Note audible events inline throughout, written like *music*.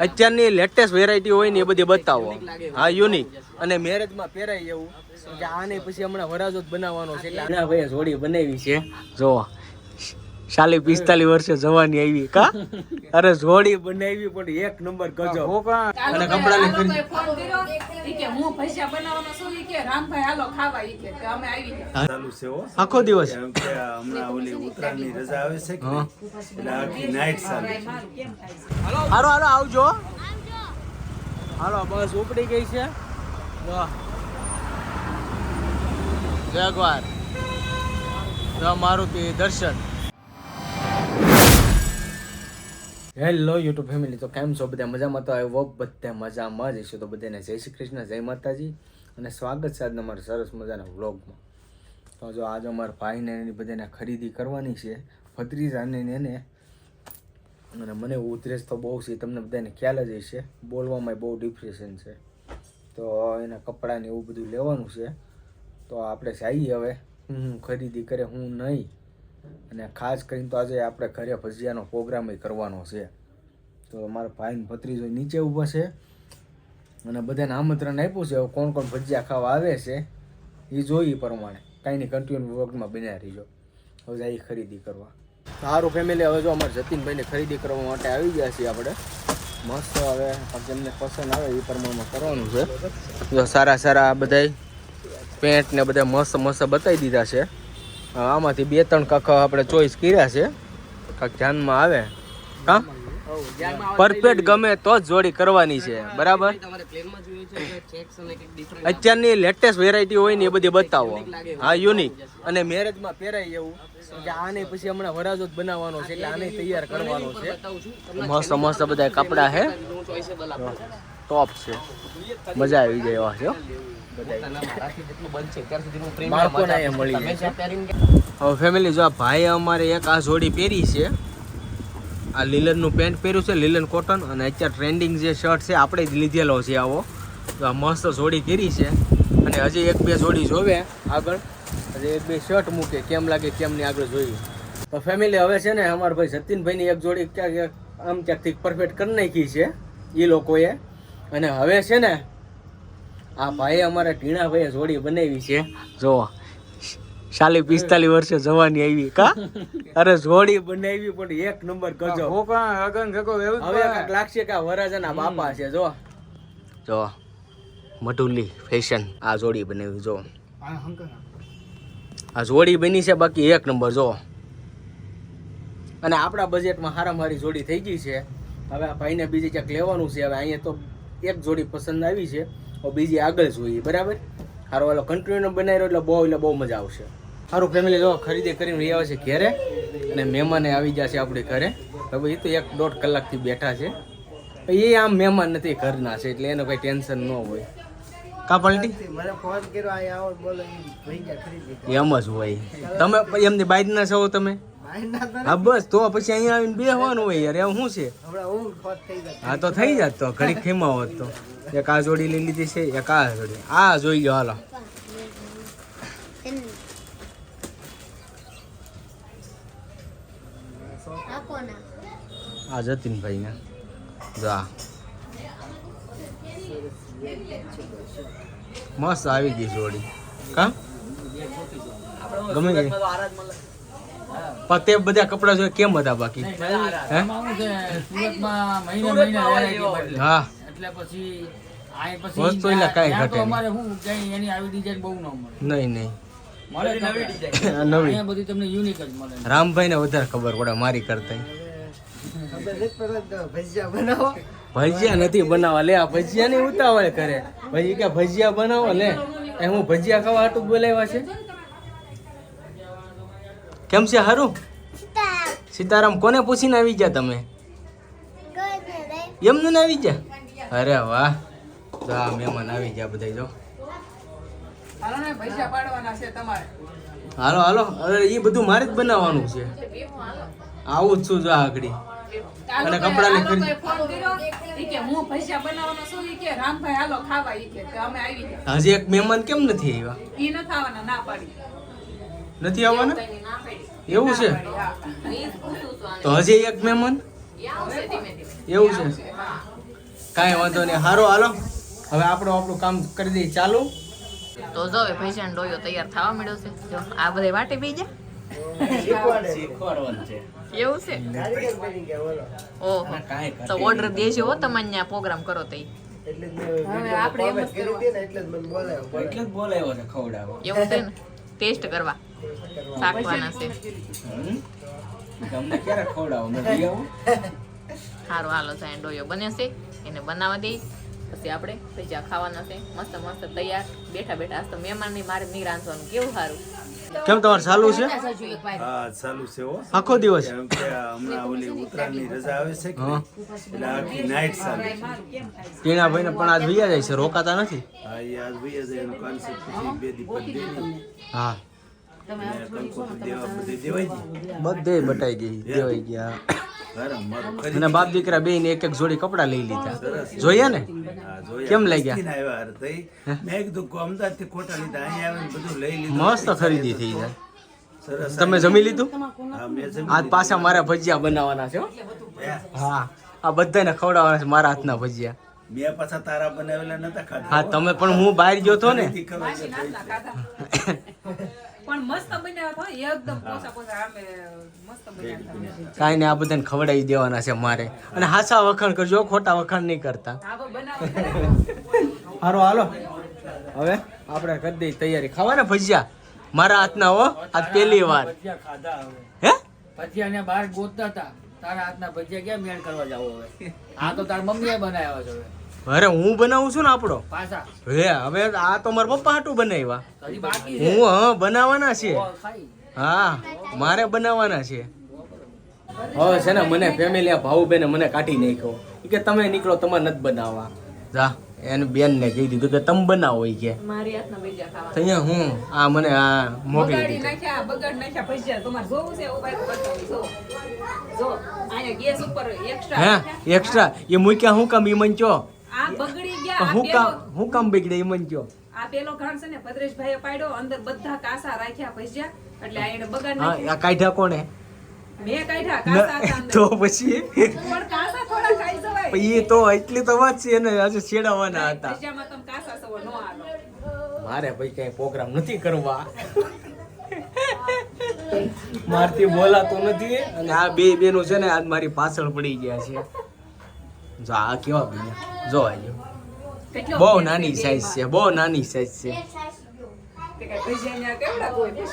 અત્યારની latest variety હોય ને એ બધી બતાવો. હા યુનિક અને મેરેજમાં પહેરાય એવું. કે આને પછી હમણાં વરાજો જ બનાવવાનો છે. એટલે આના ભાઈ જોડી બનાવી છે. જો ચાલી પિસ્તાલીસ વર્ષે જવાની આવી કા? *laughs* અરે જોડી બનાવી પણ એક નંબર ગજો અને કર્યો? ઈ કે હું પૈસા બનાવવાનો છું. કે રામભાઈ હાલો ખાવા. ઈ કે અમે આવી ગયા. ચાલુ છે આખો દિવસ? એમ કે હમણાં ઓલી ઉત્તરાયણની રજા આવે છે કે એટલે આખી નાઈટ ચાલે હાલો હાલો આવજો. હાલો બસ ઉપડી ગઈ છે. જો. જગવાર મારુતિ દર્શન. હેલો યુટ્યુબ ફેમિલી તો કેમ છો? બધા મજામાં? તો આવ્યો બધા મજામાં જ છો તો બધાને જય શ્રી કૃષ્ણ, જય માતાજી. અને સ્વાગત છે આજના મારા સરસ મજાના વ્લોગમાં. તો જો આજે અમારા ભાઈને એની બધાને ખરીદી કરવાની છે. ભત્રીજાને એને. અને મને ઉધરેસ તો બહુ છે તમને બધાને ખ્યાલ જ હશે. બોલવામાં બહુ ડિપ્રેશન છે. તો એના કપડાને એવું બધું લેવાનું છે. તો આપણે જઈએ હવે. હું ખરીદી કરે, હું નહીં. અને ખાસ કરીને તો આજે આપણે ઘરે ભજીયાનો પ્રોગ્રામ કરવાનો છે. તો મારા ભાઈને ભત્રીજો નીચે ઊભા છે. અને બધાને આમંત્રણ આપ્યું છે કોણ કોણ ભજીયા ખાવા આવે છે એ જોઈ એ પ્રમાણે. કાંઈ નહીં કન્ટિન્યુ વર્ગમાં બન્યા રહીજો. હવે જાય ખરીદી કરવા. સારું ફેમિલી હવે જો અમારે જતીનભાઈને ખરીદી કરવા માટે આવી ગયા છીએ આપણે. મસ્ત હવે જેમને પસંદ આવે એ પ્રમાણમાં કરવાનું છે. જો સારા સારા બધાય પેન્ટ ને બધા મસ્ત મસ્ત બતાવી દીધા છે. આમાંથી બે ત્રણ કાંક આપણે ચોઈસ કર્યા છે. કાંક ધ્યાનમાં આવે? હા? પરફેક્ટ ગમે તો જ જોડી કરવાની છે બરાબર? અત્યારની લેટેસ્ટ વેરાયટી હોય ને એ બધી બતાવો. હા યુનિક અને મેરેજમાં પહેરાય એવું કે આને પછી હમણાં વરાજો જ બનાવવાનો છે એટલે આને તૈયાર કરવાનો છે. મસ્ત મસ્ત બધા કપડા છે ટોપ છે. મજા આવી જાય એવા છે જાય ફેમિલી જો આ ભાઈ અમારે એક આ જોડી પહેરી છે. આ લીલનનું પેન્ટ પહેર્યું છે લીલન કોટન અને અત્યારે ટ્રેન્ડિંગ જે શર્ટ છે આપણે જ લીધેલો છે આવો. તો આ મસ્ત જોડી કરી છે. અને હજી એક બે જોડી જોવે આગળ. હજી એક બે શર્ટ મૂકે કેમ લાગે કેમ નહીં આગળ જોઈએ તો ફેમિલી હવે છે ને અમારા ભાઈ સતીનભાઈની એક જોડી ક્યાંક ક્યાંક આમ ક્યાંકથી પરફેક્ટ કરી નાખી છે એ લોકોએ. અને હવે છે ને આ ભાઈ અમારા ટીણાભાઈએ જોડી બનાવી છે. જો સાલી પિસ્તાલીસ વર્ષે જવાની આવી કા? અરે જોડી બનાવી પણ એક નંબર ગજો હવે લાગશે કે વરાજાના બાપા છે જો. જો મટુલી ફેશન આ જોડી બનાવી જો. આ જોડી બની છે બાકી એક નંબર જો. અને આપણા બજેટમાં હારામાં હારી જોડી થઈ ગઈ છે. હવે આ ભાઈને બીજી ક્યાંક લેવાનું છે હવે અહીંયા તો એક જોડી પસંદ આવી છે. બીજી આગળ જોઈએ, બરાબર? સારો વાલો કન્ટિન્યુ બનાવ્યો એટલે બહુ એટલે બહુ મજા આવશે. સારું ફેમિલી જો ખરીદી કરીને રહી આવે છે ઘેરે અને મહેમાને આવી જશે આપણે ઘરે. હવે એ તો એક દોઢ કલાકથી બેઠા છે. એ આમ મહેમાન નથી, ઘરના છે એટલે એનું કઈ ટેન્શન ન હોય. કા પલટી? એમ જ હોય. તમે એમની બાઈક ના છો તમે? હા બસ તો પછી અહીંયા આવીને બેહવાનું હોય યાર એવું શું છે? હા તો થઈ જાત તો ઘડીક ખેમા હોત તો. એક આ જોડી લઈ લીધી છે એક આ જોડી. આ જોઈ લો હાલો. આ જતીનભાઈ ને જો મસ્ત આવી ગઈ જોડી. કા? ગમે ગઈ પણ તે બધા કપડા જોઈએ કેમ હતા બાકી? હે? એટલે પછી વસ્તુ એટલે કાંઈ ઘટે અમારે શું ક્યાંય એની આવી ડિઝાઇન બહુ ન મળે. નહીં નહીં. મળે કપડાં. આ *laughs* નવી. અહીંયા બધી તમને યુનિક જ મળે. રામભાઈ ને વધારે ખબર પડે મારી કરતા ભજીયા નથી બનાવવા. લે આ ભજીયા ની ઉતાવળ કરે. ભાઈ કે ભજીયા બનાવો લે. એ હું ભજીયા ખાવા હાટું બોલાવ્યા છે? કેમ છે હારું? સીતારામ. કોને પૂછીને આવી ગયા તમે? એમને ને આવી ગયા? અરે વાહ. તો આ મહેમાન આવી ગયા બધા જો. હાલો ને ભજીયા પાડવાના છે તમારે. હાલો હાલો. અરે એ બધું મારે જ બનાવવાનું છે. આવું જ છું જો આગળી. અને કપડાની આ લોકોએ ખરીદી ફોન કર્યો. ઈ કે હું ભજીયા બનાવવાનો છું ઈ કે રામભાઈ હાલો ખાવા ઈ કે તો અમે આવી ગયા. હજી એક મહેમાન કેમ નથી આવ્યા? ઈ ન ખાવાના ના પાડી. નથી આવવાના? એવું છે? તો હજી એક મહેમાન? એવું છે? કાંઈ વાંધો નહીં. સારો હાલો. હવે આપણું આપણું કામ કરી દઈએ. ચાલુ. તો જો હવે ભૈસાનો ડોયો તૈયાર થવા મળ્યો છે. જો આ બધે વાટે બી જાય એવું છે? ઓહો. તો ઓર્ડર દેજો હો તમને ત્યાં પ્રોગ્રામ કરો તઈ ઈ. આપણે એમ જ કરવા. એટલે જ બોલાવ્યો છે ખવડાવવા. એવું છે ને? ટેસ્ટ કરવા. શાકવાના છે. તમને ક્યારે ખવડાવો? નથી આવું. સારું હાલો સાહેબ ડોયો બને છે. એને બનાવવા દઈ. પછી આપણે ભજીયા ખાવાના છે. મસ્ત મસ્ત તૈયાર. બેઠા બેઠા. આજ તો મહેમાનની મારે નહીં રાંધવાનું કેવું સારું કેમ તમારે ચાલુ છે? હા ચાલુ છે હો આખો દિવસ? કે હમણાં ઓલી ઉત્તરાયણની રજા આવે છે એટલે આખી નાઈટ ચાલે ટીણાભાઈને પણ આજ વૈયા જાય છે રોકાતા નથી? હા એ આજ ભાઈ જાય એનું કોન્સેપ્ટ બે દી. હા. બધી બટાઈ ગઈ દેવાઈ ગયા. અને બાપ દીકરા બે ને એક એક જોડી કપડા લઈ લીધા. જોઈએ ને? કેમ લઈ ગયા? મસ્ત ખરીદી થઈ જાય. તમે જમી લીધું? આ આજ પાછા મારા ભજીયા બનાવવાના છે હા. આ બધાને ખવડાવવાના છે મારા હાથના ભજીયા. મેં પાછા તારા બનાવેલા નતા ખાધા. હા તમે પણ હું બહાર ગયો તો ને? *laughs* પણ મસ્ત બન્યા હતા એકદમ પોસા પોસા આમે મસ્ત બન્યા હતા. કાંઈ ને આ બધાને ખવડાવી દેવાના છે મારે. અને હાસા વખાણ કરજો ખોટા વખાણ નહીં કરતા. હારો હાલો. હવે આપણે કરી દઈએ તૈયારી. ખાવાના ભજીયા? મારા હાથના હો આજ પહેલી વાર. ભજીયા ખાધા હવે. હે? ભજીયા ને બહાર ગોતતા હતા. તારા હાથના ભજીયા ક્યાં મેળ કરવા જાવ હવે? આ તો તાર મમ્મીએ બનાવ્યા છે હવે. અરે હું બનાવું છું ને આપણો? હે હવે આ તો મારા પપ્પા હાટું બનાવ્યા. હજી બાકી છે. હું હા બનાવવાના છે. હા મારે બનાવવાના છે. હવે છે ને મને ફેમિલી ભાऊ બેને મને કાઢી નાખ્યો. કે તમે નીકળો તમારે નથી બનાવવા. જા એને બેન ને કહી દીધું કે તમે બનાવો એ કે. મારી હાથના ભજીયા ખાવા તો અહીંયા હું આ મને આ મોકલી દીધું. બગાડ નાખ્યા ભજીયા. તમારે જોવું છે ઊભા રહી બતાવું જો જો અહીંયા ગેસ ઉપર એક્સ્ટ્રા હે એક્સ્ટ્રા એ મૂક્યા હું કામ એ મન ચો આ બગડી ગયા હું કામ હું કામ બગડે ઈ મન કયો આ પેલો ઘાણ છે ને ભદ્રેશભાઈએ પાડ્યો અંદર બધા કાસા રાખ્યા ભજ્યા. એટલે આ એને બગાડ નાખ્યો. આ કાઢ્યા કોણે? મેં કાઢ્યા કાસા હતા તો પછી? પણ કાસા થોડા ખાઈ જવાય. ઈ તો એટલી તો વાત છે ને હજુ છેડાવાના હતા. ભજીયામાં તમે કાસા સવો નો આલો મારે ભાઈ કઈ પ્રોગ્રામ નથી કરવા. મારથી બોલાતું નથી. અને આ બે બેનો છે ને આજ મારી પાછળ પડી ગયા છે. જો આ કેવા બન્યા? જો આ જો. બહુ નાની સાઈઝ છે બહુ નાની સાઈઝ છે?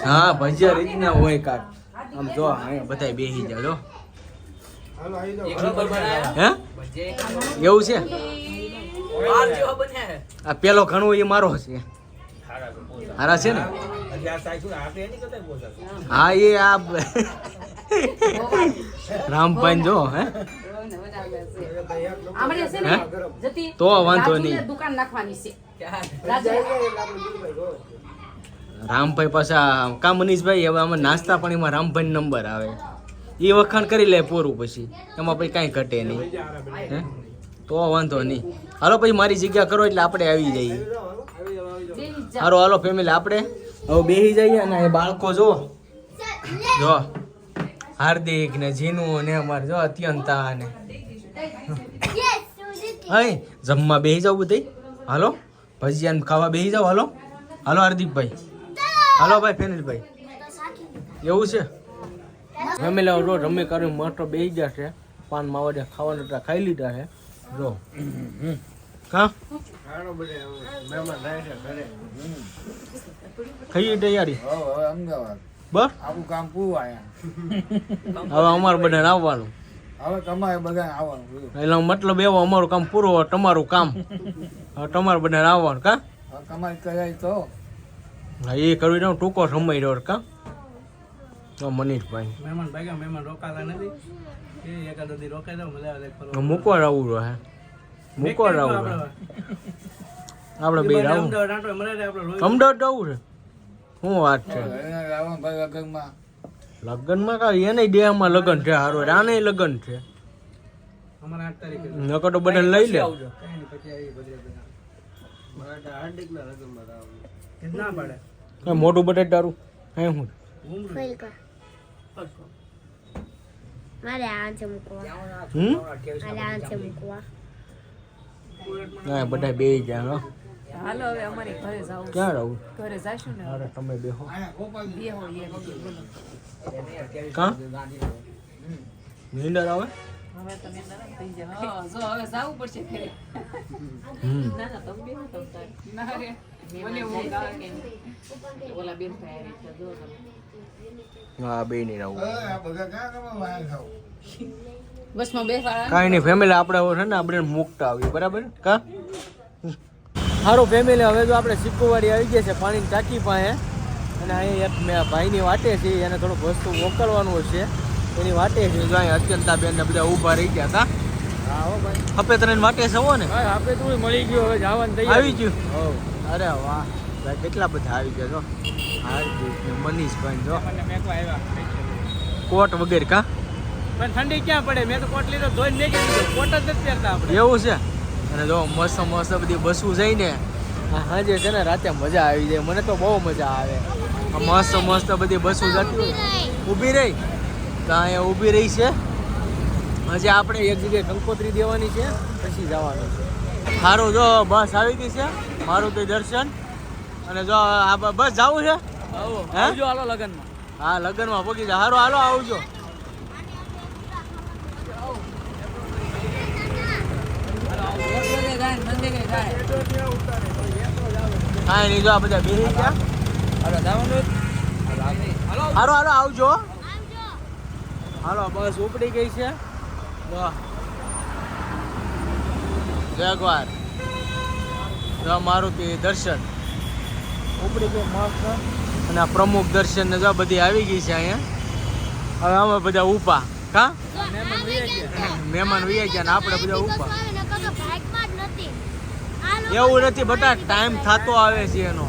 હા ભજીયા રીતના હોય કાક આમ જો અહીંયા બધા બેસી જાવ જો. હે? એવું છે? આ પેલો ઘણો એ મારો છે. હારા છે ને? હા એ આ રામભાઈ જો હે? તો વાંધો નહીં. દુકાન નાખવાની છે. રામભાઈ પાછા કા મનીષભાઈ હવે આમાં નાસ્તા પણ એમાં રામભાઈ નંબર આવે. એ વખાણ કરી લે પૂરું પછી. એમાં પછી કાંઈ ઘટે નહીં. હે? તો વાંધો નહીં. હાલો પછી મારી જગ્યા કરો એટલે આપણે આવી જઈએ. હારો હાલો ફેમિલી આપણે હવે બેસી જઈએ અને એ બાળકો જો. જો. હાર્દિક ને જીનુ ને અમારે જો અત્યંતા ને હઈ જમવા બેસી જાવ બધી હાલો ભજીયાને ખાવા બેસી જાવ હાલો. હાલો હાર્દિકભાઈ. હાલો ભાઈ ફેનિલભાઈ. એવું છે? ફેમિલી જો રમી કરી મોટો બેસી ગયા છે. પાન માવા ખાવાના ખાઈ લીધા છે. જો. કા? ખાઈએ તૈયારી? બસ? આવું કામ પૂરું હવે અમારે બધાને આવવાનું. હવે તમારે બધા આવવાનું બધું. એટલે મતલબ એવો અમારું કામ પૂરું તમારું કામ. હવે તમારે બધાને આવવાનું કા? તમારે કમાઈ કરાય તો હા. એ કરવી દઉં ટૂંકો સમય રહ્યો કા? તો મનીષભાઈ. મહેમાન ભાગ્યા મહેમાન રોકાતા નથી. એ એકાદ રોકાઈ દો મજા મૂકવા આવું રહે મૂકવા આવું રહે આપણે બે રાવું અમદાવાદ આવું છે? શું વાત છે? રાવણ ભાઈ લગ્નમાં કા એને દેહમાં લગ્ન છે હારો આને લગ્ન છે. તો બધા લઈ લે. કઈ કઈ મોટું બટેટ તારું? કઈ હું? મારે આ છે મૂકવા. હમ? મારે આ છે મૂકવા. ના બધા બે હો. હાલો હવે અમારી ઘરે જાવ ક્યાં રહું? ઘરે જાશું ને અરે તમે બેહો. બે હોય એ કા? નીંદર આવે? હવે તમે નરમ થઈ જાવ હા જો હવે જાવું પડશે હમ. ના ના તમે બેહો તમ તાર. ના રે આવે આવી તમે. હા બે કાંઈ નહીં ફેમિલી આપણે હવે છે ને આપણે મૂકતા આવીએ. બરાબર? કા? સારું ફેમિલી હવે જો આપણે સિક્કુવાડી આવી ગયા છે પાણીની ટાંકી પાસે અને અહીં એક મેં ભાઈની વાટે છે એને થોડુંક વસ્તુ મોકલવાનું છે. એની વાટે છે જો અહીં અત્યંતા બેન ને બધા ઊભા રહી ગયા હતા. હપે ત્રણ વાટે છે હો ને? હપે તું મળી ગયો હવે જવાનું થઈ આવી ગયું? અરે વાહ. ભાઈ કેટલા બધા આવી ગયા જો. હાર્દિક મનીષભાઈ જો. કોટ વગેરે કા? પણ ઠંડી ક્યાં પડે? મેં તો કોટ લીધો ધોઈને મેકી ગયો કોટ જ નથી પહેરતા આપણે. એવું છે? અને જો મસ્ત મસ્ત બધી બસું જઈને સાંજે છે ને રાતે મજા આવી જાય. મને તો બહુ મજા આવે. મસ્ત મસ્ત બધી બસો જતી ઊભી રહી. તો અહીંયા ઊભી રહી છે. હજી આપણે એક જગ્યાએ કંકોત્રી દેવાની છે. પછી જવાનું છે. સારું જો બસ આવી ગઈ છે. મારું તો દર્શન. અને જો આ બસ જવું છે? હા? લગ્નમાં. હા લગ્નમાં પગી જાય સારું હાલો આવજો. કાંઈ એની જો આ બધા બેસી ગયા. હાલો જવાનું હાલો હાલો આવજો. હાલો બસ ઉપડી ગઈ છે. જો જગવાર મારુતિ દર્શન. ઉપડી ગયો મસ્ત. અને આ પ્રમુખ દર્શન ને જો બધી આવી ગઈ છે અહીંયા. હવે અમે બધા ઉપા કા મહેમાન વૈયા ગયા. ને આપણે બધા ઊભા. એવું નથી બટા ટાઈમ થતો આવે છે એનો.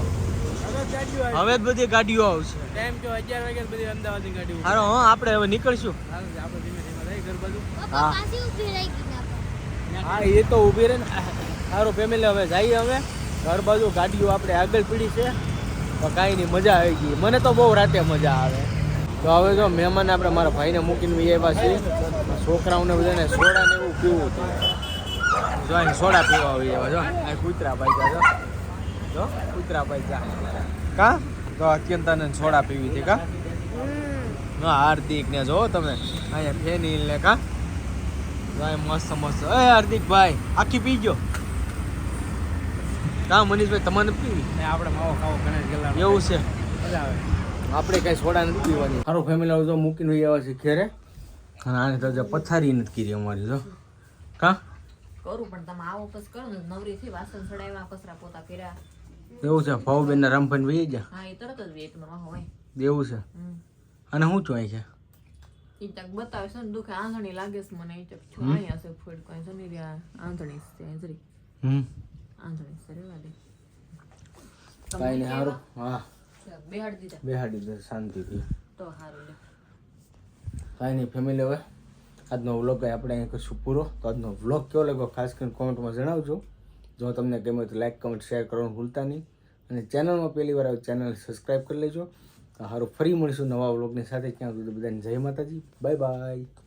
હવે જ બધી ગાડીઓ આવશે. ટાઈમ તો અગિયાર વાગે બધી અમદાવાદની ગાડી ઊભી. હારો હા આપણે હવે નીકળશું. આપણે ધીમે ધીમે જઈએ ઘર બાજુ. હા. હા એ તો ઊભી રહે ને સારું ફેમિલી હવે જઈએ હવે. ઘર બાજુ ગાડીઓ આપણે આગળ પીડી છે. તો કાંઈ નહીં મજા આવી ગઈ. મને તો બહુ રાતે મજા આવે. તો હવે જો મહેમાન આપણે મારા ભાઈને મૂકીને આવ્યા છીએ. છોકરાઓને બધાને સોડા ને એવું પીવું હતું. જો અહીં સોડા પીવા આવી આવ્યા જો. અહીં કૂતરા પૈસા જો. જો કૂતરા પૈસા કા? તો અત્યંતાને સોડા પીવી હતી કા? હા હાર્દિક ને જો તમે. અહીંયા ફેનિલ ને કા? ભાઈ મસ્ત મસ્ત. એ હાર્દિક ભાઈ આખી પી ગયો. કા મનીષભાઈ તમને પી પીવી? આપણે માવો ખાવો ગણેશ ગેલા એવું છે. મજા આવે. આપણે કઈ સોડા નથી પીવાની. સારું ફેમિલી હવે જો મૂકીને આવ્યા છે ઘેરે. અને આને તો પથારી નથી કરી અમારી જો. કા? કરું પણ તમે આવો પછી કરો ને. નવરી થી વાસણ સડાવ્યા કસરા પોતા કર્યા. એવું છે ભાવબેન ના રામભાઈ વહી ગયા? હા એ તરત જ વેટમાં હોય એવું છે? અને હું છું છે ઈ ચક બતાવે છે ને દુખે આંધણી લાગે છે મને. ઈ ચક છું અહીંયા છે ફૂડ કોઈ જની રહ્યા આંધણી છે હાજરી હમ. આંધણી છે રેવા દે. કાંઈ નહીં હા. બેહાડી દીધા. બેહાડી શાંતિથી. તો સારું લે. કાંઈ નહીં ફેમિલી હવે? આજનો વ્લોગ આપણે અહીં કશું પૂરો. તો આજનો વ્લોગ કેવો લાગ્યો ખાસ કરીને કોમેન્ટમાં જણાવજો. જો તમને ગમે તો લાઇક કમેન્ટ શેર કરવાનું ભૂલતા નહીં. અને ચેનલમાં પહેલી વાર આવે ચેનલ સબસ્ક્રાઈબ કરી લેજો. સારું ફરી મળીશું નવા વ્લોગની સાથે. ક્યાં સુધી બધાને જય માતાજી. Bye bye